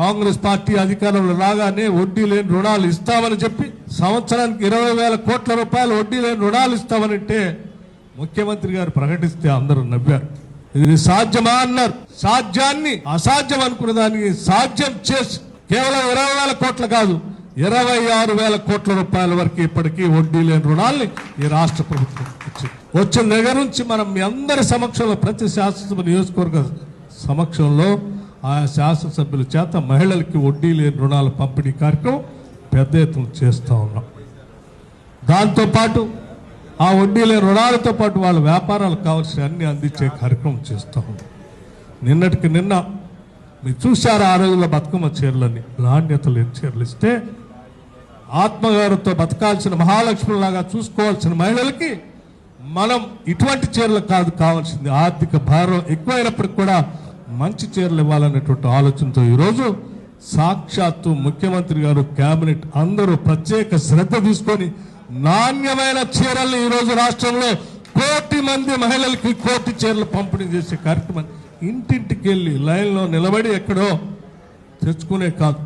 Congress party అధికారంలో రాగానే వడ్డీ లేని రుణాలు ఇస్తామని చెప్పి సంవత్సరానికి ఇరవై వేల కోట్ల రూపాయలు వడ్డీ లేని రుణాలు ఇస్తామనంటే ముఖ్యమంత్రి గారు ప్రకటిస్తే అందరూ నవ్వారు. ఇది సాధ్యమా అన్నారు. సాధ్యాన్ని అసాధ్యం అనుకున్న దానికి సాధ్యం చేసి కేవలం ఇరవై వేల కోట్ల కాదు ఇరవై ఆరు వేల కోట్ల రూపాయల వరకు ఇప్పటికీ వడ్డీ లేని రుణాల్ని ఈ రాష్ట్ర ప్రభుత్వం ఇచ్చింది. వచ్చిన దగ్గర నుంచి మనం మీ అందరి సమక్షంలో ప్రతి శాసనసభ నియోజకవర్గ సమక్షంలో ఆయా శాసనసభ్యుల చేత మహిళలకి వడ్డీ లేని రుణాల పంపిణీ కార్యక్రమం పెద్ద ఎత్తున చేస్తూ ఉన్నాం. దాంతోపాటు ఆ వడ్డీ లేని రుణాలతో పాటు వాళ్ళ వ్యాపారాలకు కావాల్సిన అన్ని అందించే కార్యక్రమం చేస్తూ ఉన్నాం. నిన్నటికి నిన్న మీరు చూశారు ఆ రోజుల్లో బతుకమ్మ చీరలని నాణ్యత లేని చీరలు ఇస్తే ఆత్మగారితో బతకాల్సిన మహాలక్ష్మిలాగా చూసుకోవాల్సిన మహిళలకి మనం ఇటువంటి చీరలు కాదు కావాల్సింది. ఆర్థిక భారం ఎక్కువైనప్పటికి కూడా మంచి చీరలు ఇవ్వాలనేటువంటి ఆలోచనతో ఈరోజు సాక్షాత్తు ముఖ్యమంత్రి గారు కేబినెట్ అందరూ ప్రత్యేక శ్రద్ధ తీసుకొని నాణ్యమైన చీరల్ని ఈరోజు రాష్ట్రంలో కోటి మంది మహిళలకి కోటి చీరలు పంపిణీ చేసే కార్యక్రమం ఇంటింటికి వెళ్ళి లైన్లో నిలబడి ఎక్కడో తెచ్చుకునే కాదు.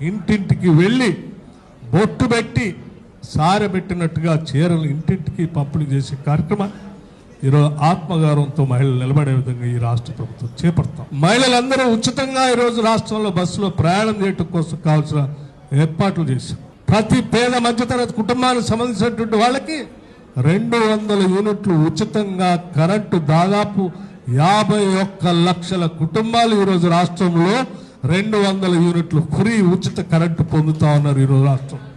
ఇంటింటికి వెళ్ళి బొట్టు పెట్టి సారబెట్టినట్టుగా చీరలు ఇంటింటికి పంపిణీ చేసే కార్యక్రమం ఈరోజు ఆత్మగారంతో మహిళలు నిలబడే విధంగా ఈ రాష్ట్ర ప్రభుత్వం చేపడతాం. మహిళలందరూ ఉచితంగా ఈరోజు రాష్ట్రంలో బస్సులో ప్రయాణం చేయటం కోసం కావాల్సిన ఏర్పాట్లు చేశాం. ప్రతి పేద మధ్యతరగతి కుటుంబానికి సంబంధించినటువంటి వాళ్ళకి రెండు వందల యూనిట్లు ఉచితంగా కరెంటు దాదాపు యాభై ఒక్క లక్షల కుటుంబాలు ఈరోజు రాష్ట్రంలో రెండు వందల యూనిట్లు ఫ్రీ ఉచిత కరెంటు పొందుతా ఉన్నారు ఈరోజు రాష్ట్రం.